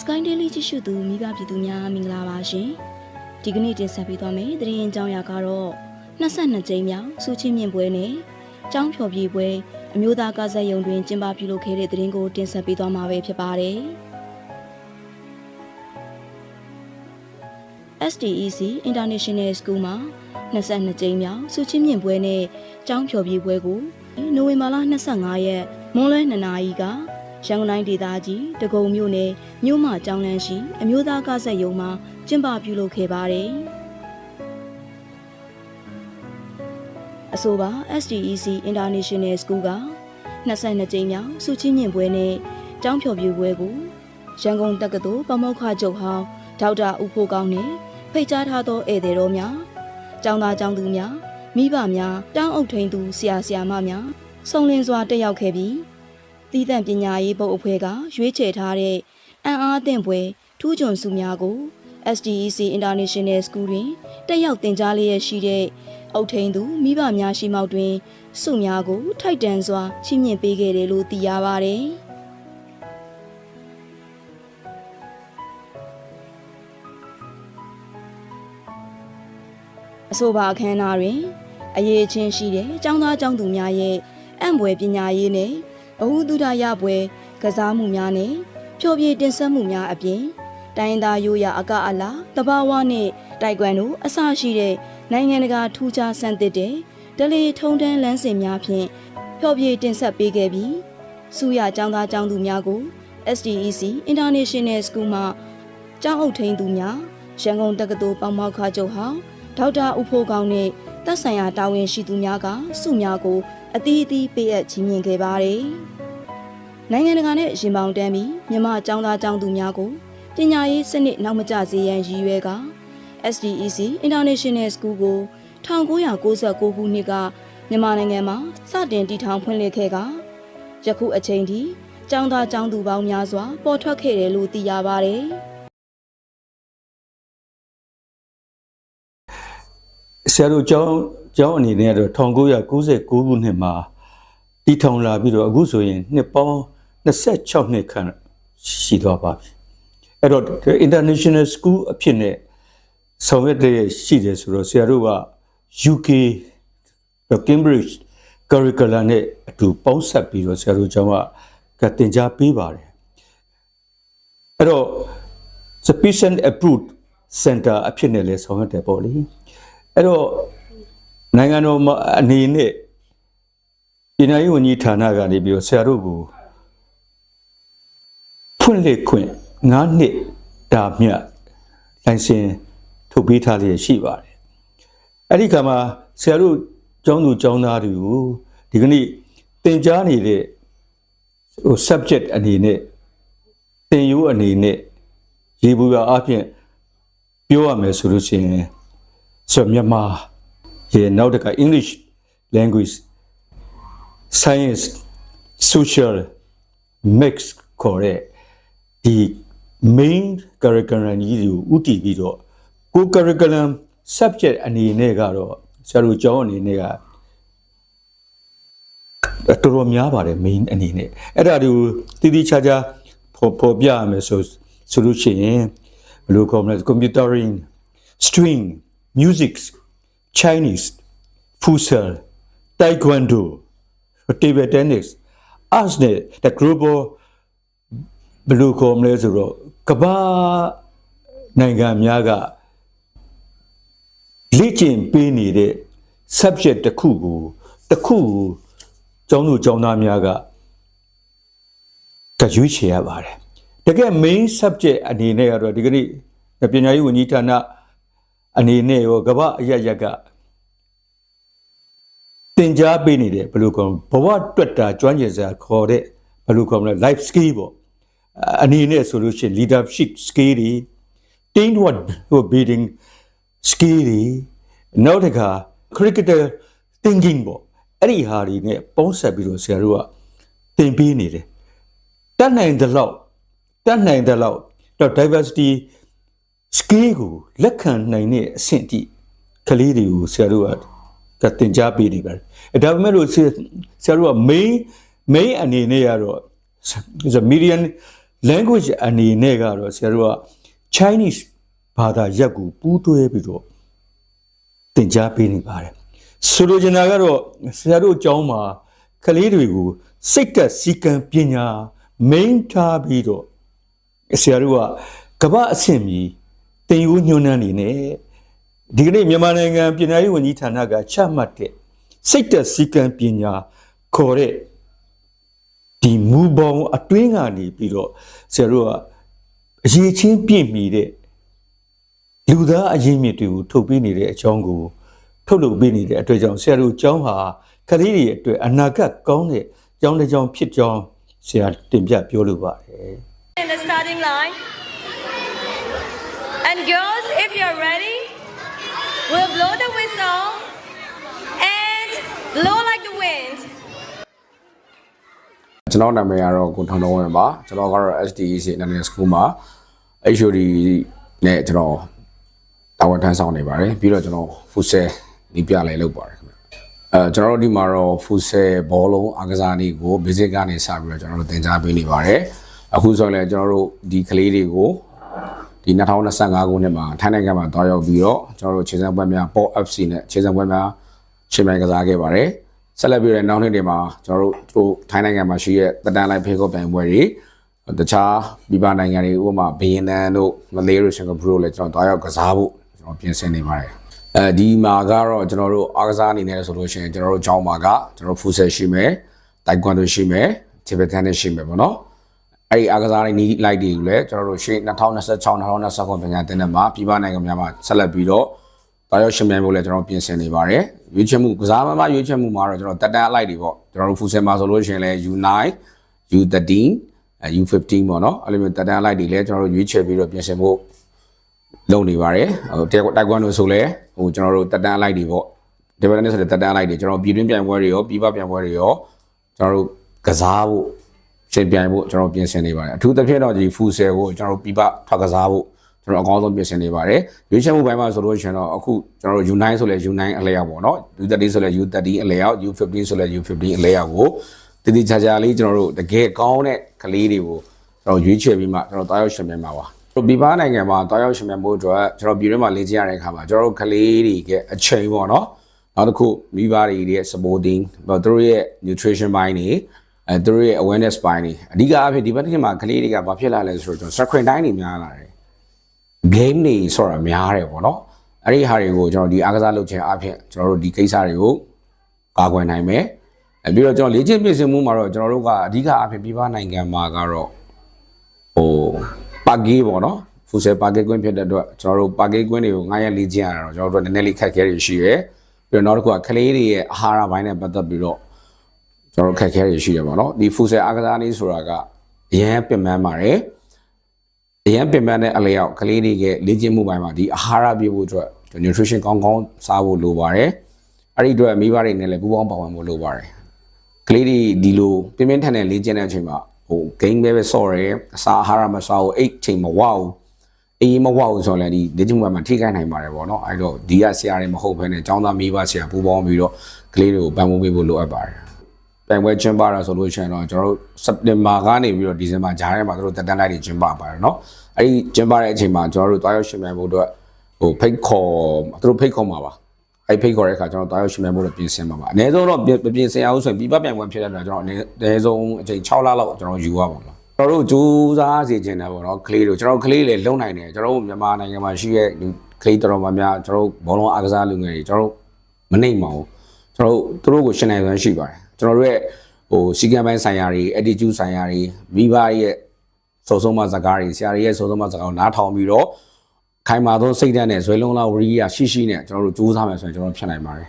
Sky Daily ကြည့်ရှုသူမိဘပြည်သူများမင်္ဂလာပါရှင်။ဒီကနေ့တင်ဆက်ပေးသွားမယ့်သတင်းအကြောင်းအရာကတော့22ကြိမ်မြောက်စူချင်းမြင့်ပွဲနဲ့ကျောင်းဖြော်ပြပွဲအမျိုးသားကားဆက်ယုံတွင်ကျင်းပပြုလုပ်ခဲ့တဲ့သတင်းကိုတင်ဆက်ပေးသွားမှာပဲဖြစ်ပါတယ်။ SDEC International School မှာ22ကြိမ်မြောက်စူချင်းမြင့်ပွဲနဲ့ကျောင်းဖြော်ပြပွဲကိုနိုဝင်ဘာလ25ရက်မွန်းလွဲ2နာရီက ရန်ကုန်တိုင်းဒေသကြီးတကုံမြို့နယ်မြို့မကျောင်းလန်းရှိအမျိုးသားကားဆက်ယုံမှာကျင်းပပြုလုပ်ခဲ့ပါတယ်။အဆိုပါ SDEC International School က22ကြိမ်မြောက်စူချင်းမြင့်ပွဲနဲ့ကျောင်းဖြော်ပြပွဲကိုရန်ကုန်တက္ကသိုလ်ပမောက္ခချုပ်ဟောင်းဒေါက်တာဦးဖိုးကောင်းနဲ့ဖိတ်ကြားထားသောဧည့်သည်တော်များကျောင်းသားကျောင်းသူများမိဘများတောင်းအုပ်ထိန်သူဆရာဆရာမများစုံလင်စွာတက်ရောက်ခဲ့ပြီး တည်တံ့ပညာရေးဘုတ်အဖွဲ့ကရွေးချယ်ထားတဲ့အံ့အားသင့်ပွဲထူးချွန်စုများကို SDEC International School တွင်တက်ရောက်သင်ကြားလျက်ရှိတဲ့အုပ်ထိန်သူမိဘများရှိမှောက်တွင်စုများကို ထိုက်တန်စွာချီးမြှင့်ပေးခဲ့တယ်လို့သိရပါတယ်။အဆိုပါအခမ်းအနားတွင် အရေးချင်းရှိတဲ့ចောင်းသားចောင်းသူများရဲ့အံ့ဘွယ်ပညာရေးနဲ့ ဘဝတုဒရပွဲကစားမှုများနဲ့ဖျော်ဖြေတင်ဆက်မှုများအပြင်တိုင်းသားရိုးရာအကအလားတဘာဝနဲ့တိုက်ကွမ်တို့အစရှိတဲ့နိုင်ငံတကာထူးခြားဆန်းသစ်တဲ့ဒလီထုံတန်းလမ်းစဉ်များဖြင့်ဖျော်ဖြေတင်ဆက်ပေးခဲ့ပြီးစူရចောင်းသားចောင်းသူများကို SDEC International School မှကျောင်းအုပ်ထိန်သူများရန်ကုန်တက္ကသိုလ်ပေါမောက်ခချုပ်ဟောင်းဒေါက်တာဦးဖိုးကောင်းနဲ့သက်ဆိုင်ရာတာဝန်ရှိသူများကစုများကို အသီးအသီးပေးအပ်ချီးမြှင့်ခဲ့ပါတယ်။နိုင်ငံတကာနဲ့ရင်ပေါင်တန်းပြီးမြမအကြောင်းသားအကြောင်းသူများကိုပညာရေးစနစ်နောက်မကျစေရန်ရည်ရွယ်က SDEC International School ကို1996ခုနှစ်ကမြန်မာနိုင်ငံမှာစတင်တည်ထောင်ဖွင့်လှစ်ခဲ့ကယခုအချိန်ထိကျောင်းသားကျောင်းသူပေါင်းများစွာ ပေါ်ထွက်ခဲ့တယ်လို့သိရပါတယ်။ဆရာတို့ကျောင်း ကျောင်းအနေနဲ့ကတော့1999ခုနှစ်မှာတည်ထောင်လာပြီးတော့အခုဆိုရင်နှစ်ပေါင်း26နှစ်ခန့်ရှိသွားပါပြီအဲ့တော့ international school အဖြစ်နဲ့ဆောင်ရွက်တဲ့ရှိတယ်ဆိုတော့ဆရာတို့က UK Cambridge curriculum နဲ့အတူပေါင်းဆက်ပြီးတော့ဆရာတို့ကျောင်းကသင်ကြားပေးပါတယ်အဲ့တော့ sufficient approved center အဖြစ်နဲ့လည်းဆောင်ရွက်တယ်ပေါ့လေအဲ့တော့ နိုင်ငံတော်မှာအနေနဲ့ပြည်나ရေးဝန်ကြီးဌာနကနေပြီးတော့ဆရာတို့ကိုဖွင့်လှစ်ခွင့်9နှစ်တာမြတ်လိုင်စင်ထုတ်ပေးထားလျက်ရှိပါတယ်အဲ့ဒီခါမှာဆရာတို့ကျောင်းသူကျောင်းသားတွေကိုဒီကနေ့သင်ကြားနေတဲ့ဟို subject အနေနဲ့သင်ယူအနေနဲ့ရေဘူးရအပြင်ပြောရမယ်ဆိုလို့ရှိရင်ဆိုတော့မြန်မာ ရေနောက်တစ်ခါ English language science social mix ခေါ်တဲ့ဒီ main curriculum ကြီးတွေကိုဥတည်ပြီးတော့ကို curriculum subject အနေနဲ့ကတော့ဆရာတို့ကျောင်းအနေနဲ့ကတော်တော်များပါတယ် main အနေနဲ့အဲ့ဒါတွေကိုတည်တည်ချာချာပေါ်ပေါ်ပြရမယ်ဆိုဆိုလို့ရှိရင်ဘယ်လိုခေါ်မလဲ computering string music chinese futsal taekwondo table tennis arts နဲ့ the global ဘယ်လိုခေါ်မလဲဆိုတော့ကမ္ဘာနိုင်ငံများကလေ့ကျင့်ပေးနေတဲ့ subject တစ်ခုကိုတစ်ခုကိုကျောင်းသူကျောင်းသားများကကရွေးချယ်ရပါတယ်တကယ် main subject အနေနဲ့ကတော့ဒီကနေ့ပညာရေးဝန်ကြီးဌာန အနေနဲ့ရောကမ္ဘာအရရက်ကသင်ကြားပေးနေတယ်ဘယ်လိုခေါ်ဘဝတွက်တာကျွမ်းကျင်စရာခေါ်တဲ့ဘယ်လိုခေါ်မလဲ life skill ပေါ့အနေနဲ့ဆိုလို့ရှိရင် leadership skill တွေ teamwork building skill တွေနောက်တစ်ခါ critical thinking ပေါ့အဲ့ဒီဟာတွေနဲ့ပေါင်းဆက်ပြီးတော့ဆရာတို့ကသင်ပေးနေတယ်တတ်နိုင်တဲ့လောက်တတ်နိုင်တဲ့လောက်တော့ diversity skill ကိုလက်ခံနိုင်တဲ့အဆင့်အထိကလေးတွေကိုဆရာတို့ကသင်ကြားပေးနေပါတယ်အဲဒါပေမဲ့လို့ဆရာတို့က main main အနေနဲ့ကတော့ is a median language အနေနဲ့ကတော့ဆရာတို့က Chinese ဘာသာရပ်ကိုပူးတွဲပြီးတော့သင်ကြားပေးနေပါတယ်ဆိုလိုချင်တာကတော့ဆရာတို့အကြောင်းမှာကလေးတွေကိုစိတ်သက်စီကံပညာ main ထားပြီးတော့ဆရာတို့ကကမ္ဘာအဆင့်မီ တင်ယူညွှန်းနှန်းနေနဲ့ဒီကနေ့မြန်မာနိုင်ငံပြည်내ရေးဝန်ကြီးဌာနကချမှတ်တဲ့စိတ်သက်စီကံပညာခေါ်တဲ့ဒီမူပေါင်းအတွင်းကနေပြီးတော့ဆရာတို့ကအရေးချင်းပြည့်မီတဲ့လူသားအရင်းမြစ်တွေကိုထုတ်ပေးနေတဲ့အကြောင်းကိုထုတ်လုပ်ပေးနေတဲ့အတွက်ကြောင့်ဆရာတို့အကြောင်းဟာကလေးတွေအတွက်အနာဂတ်ကောင်းတဲ့ကျောင်းတစ်ကျောင်းဖြစ်ကြောင်းဆရာတင်ပြပြောလိုပါတယ် in the starting line. And girls, if you're ready, we'll blow the whistle and blow like the wind. ကျွန်တော်နာမည်ကတော့ကိုထောင်တော်ဝင်ပါကျွန်တော်ကတော့ SDEC National School မှာ HOD နဲ့ကျွန်တော်တာဝန်ထမ်းဆောင်နေပါတယ်ပြီးတော့ကျွန်တော်ဖူဆယ်ဒီပြလိုက်လုပ်ပါတယ်ခင်ဗျအဲကျွန်တော်တို့ဒီမှာတော့ဖူဆယ်ဘောလုံးအားကစားနည်းကို basic ကနေစပြီးတော့ကျွန်တော်တို့သင်ကြားပေးနေပါတယ်အခုဆိုရင်လည်းကျွန်တော်တို့ဒီကလေးတွေကို ဒီ2025ခုနှစ်မှာထိုင်းနိုင်ငံမှာတွားရောက်ပြီးတော့ကျွန်တော်တို့ခြေစမ်းပွဲများ Pop FC နဲ့ခြေစမ်းပွဲများရှင်မြိုင်ကစားခဲ့ပါတယ်ဆက်လက်ပြီးတော့နောက်နှစ်တွေမှာကျွန်တော်တို့တို့ထိုင်းနိုင်ငံမှာရှိတဲ့တတန်လိုက်ဖေကော့ပြိုင်ပွဲတွေတခြားပြည်ပနိုင်ငံတွေဥပမာဘီယန်နန်တို့မလေးတို့စင်ကာပူတို့လည်းကျွန်တော်တွားရောက်ကစားဖို့ကျွန်တော်ပြင်ဆင်နေပါတယ်အဲဒီမှာကတော့ကျွန်တော်တို့အားကစားအနေနဲ့ဆိုလို့ရှိရင်ကျွန်တော်တို့ကျောင်းမှာကကျွန်တော်ဖူဆယ်ရှိမယ်တိုင်ကွန်ဒိုရှိမယ်တီဘက်တန်ရှိမယ်ပေါ့နော် အဲ့ဒီအားကစားတွေနီးလိုက်တွေကိုလည်းကျွန်တော်တို့ရှေ့2026 2029ပညာသင်တဲ့မှာပြည်ပနိုင်ငံများမှာဆက်လက်ပြီးတော့တာရောက်ရှင်မြန်ဖို့လည်းကျွန်တော်ပြင်ဆင်နေပါတယ်ရွေးချယ်မှုကစားမမရွေးချယ်မှုမှာတော့ကျွန်တော်တက်တန်းအလိုက်တွေပေါ့ကျွန်တော်တို့ဖူဆယ်မှာဆိုလို့ရှိရင်လည်း U9 U13 U15 ပေါ့နော်အဲ့လိုမျိုးတက်တန်းအလိုက်တွေလည်းကျွန်တော်တို့ရွေးချယ်ပြီးတော့ပြင်ဆင်ဖို့လုပ်နေပါတယ်ဟိုတိုက်ကွန်းလို့ဆိုလဲဟိုကျွန်တော်တို့တက်တန်းအလိုက်တွေပေါ့ development ဆိုတဲ့တက်တန်းအလိုက်တွေကျွန်တော်ပြည်တွင်းပြိုင်ပွဲတွေရောပြည်ပပြိုင်ပွဲတွေရောကျွန်တော်တို့ကစားဖို့ ရှင်ပြိုင်ဖို့ကျွန်တော်ပြင်ဆင်နေပါတယ်အထူးသဖြင့်တော့ဒီဖူဆယ်ကိုကျွန်တော်ပြပထွက်ကစားဖို့ကျွန်တော်အကောင်းဆုံးပြင်ဆင်နေပါတယ်ရွေးချယ်မှုပိုင်းမှာဆိုလို့ရှိရင်တော့အခုကျွန်တော် U9 ဆိုလဲ U9 အလဲရောက်ပေါ့နော် U30 ဆိုလဲ U30 အလဲရောက် U15 ဆိုလဲ U15 အလဲရောက်ကိုတည်တည်ချာချာလေးကျွန်တော်တို့တကယ်ကောင်းတဲ့ကလေးတွေကိုကျွန်တော်ရွေးချယ်ပြီးမှကျွန်တော်တားရောက်ရှင်ပြိုင်မှာပါတို့ပြည်ပနိုင်ငံမှာတားရောက်ရှင်ပြိုင်ဖို့အတွက်ကျွန်တော်ပြည်တွင်းမှာလေ့ကျင့်ရတဲ့အခါမှာကျွန်တော်တို့ကလေးတွေရဲ့အချိန်ပေါ့နော်နောက်တစ်ခုမိဘတွေရဲ့ supporting သူတို့ရဲ့ nutrition ဘိုင်းတွေ အဲသူတို့ရဲ့ awareness ပိုင်းနေအဓိကအားဖြင့်ဒီဘက်တစ်ခါမှာကလေးတွေကဘာဖြစ်လာလဲဆိုတော့ကျွန်တော် screen time တွေများလာတယ် game တွေဆိုတာများတယ်ပေါ့နော်အဲ့ဒီဟာတွေကိုကျွန်တော်ဒီအားကစားလုပ်ခြင်းအားဖြင့်ကျွန်တော်တို့ဒီကိစ္စတွေကိုကာကွယ်နိုင်မယ်အဲပြီးတော့ကျွန်တော်လေ့ကျင့်ပြင်ဆင်မှုမှာတော့ကျွန်တော်တို့ကအဓိကအားဖြင့်ပြည်ပနိုင်ငံမှာကတော့ဟိုပါဂေးပေါ့နော်ဖူဆယ်ပါဂေးကွင်းဖြစ်တဲ့အတွက်ကျွန်တော်တို့ပါဂေးကွင်းတွေကိုငားရက်လေ့ကျင့်ရတာတော့ကျွန်တော်တို့နည်းနည်းလေးခက်ခဲတွေရှိရယ်ပြီးတော့နောက်တစ်ခုကကလေးတွေရဲ့အာဟာရပိုင်းနဲ့ပတ်သက်ပြီးတော့ ကျွန်တော်တို့ခက်ခဲတွေရှိတယ်ပေါ့နော်ဒီဖူဆယ်အားကစားနည်းဆိုတာကအရန်ပင်ပန်းပါတယ်အရန်ပင်ပန်းတဲ့အလျောက်ကလေးတွေကလေ့ကျင့်မှုပိုင်းမှာဒီအာဟာရပြည့်ဖို့အတွက် nutrition ကောင်းကောင်းစားဖို့လိုပါတယ်အဲ့ဒီအတွက်မိဘတွေနဲ့လည်းပူးပေါင်းပါဝင်ဖို့လိုပါတယ်ကလေးတွေဒီလိုပြင်းပြင်းထန်ထန်လေ့ကျင့်တဲ့အချိန်မှာဟို game ပဲပဲဆော့ရဲအစာအာဟာရမစားဘူးအိတ်ချိန်မဝဘူးအေးမဝဘူးဆိုရင်လည်းဒီလေ့ကျင့်မှုပိုင်းမှာထိခိုက်နိုင်ပါတယ်ပေါ့နော်အဲ့တော့ဒီကဆရာတွေမဟုတ်ဘဲနဲ့ចောင်းသားမိဘဆရာပူးပေါင်းပြီးတော့ကလေးတွေကိုပံ့ပိုးပေးဖို့လိုအပ်ပါတယ် တိုင်ပွဲကျင်းပတာဆိုလို့ရှိရင်တော့ကျွန်တော်တို့စက်တင်ဘာကနေပြီးတော့ဒီဇင်ဘာဂျာထဲမှာတို့တက်တန်းလိုက်တွေကျင်းပပါတယ်เนาะအဲ့ဒီကျင်းပတဲ့အချိန်မှာကျွန်တော်တို့တွားရောက်ရှင်မြန်ဖို့အတွက်ဟိုဖိတ်ခေါ်တို့ဖိတ်ခေါ်မှာပါအဲ့ဖိတ်ခေါ်တဲ့အခါကျွန်တော်တွားရောက်ရှင်မြန်ဖို့အတွက်ပြင်ဆင်မှာပါအနည်းဆုံးတော့ပြင်ဆင်အောင်ဆိုရင်ပြပပြိုင်ပွဲဖြစ်တဲ့အတွက်ကျွန်တော်အနည်းဆုံးအချိန်6လလောက်ကျွန်တော်ယူရပါမှာကျွန်တော်တို့စူးစမ်းစီခြင်းတယ်ပေါ့နော်ကလေးတို့ကျွန်တော်ကလေးတွေလုံနိုင်တယ်ကျွန်တော်တို့မြန်မာနိုင်ငံမှာရှိတဲ့ကလေးတော်တော်များများကျွန်တော်တို့ဘောလုံးအားကစားလူငယ်တွေကျွန်တော်တို့မနှိမ့်ပါဘူး ကျွန်တော်တို့သူတို့ကိုရှင်းနိုင်စွမ်းရှိပါတယ်ကျွန်တော်တို့ရဲ့ဟိုစီကံပိုင်းဆိုင်ရာတွေ attitude ဆိုင်ရာတွေမိဘရဲ့စုံဆုံးမစကားတွေဆရာတွေရဲ့စုံဆုံးမစကားကိုနားထောင်ပြီးတော့ခိုင်မာသောစိတ်ဓာတ်နဲ့ဇွဲလုံးလာဝရိယရှိရှိနဲ့ကျွန်တော်တို့စူးစမ်းမယ်ဆိုရင်ကျွန်တော်တို့ဖြစ်နိုင်ပါတယ်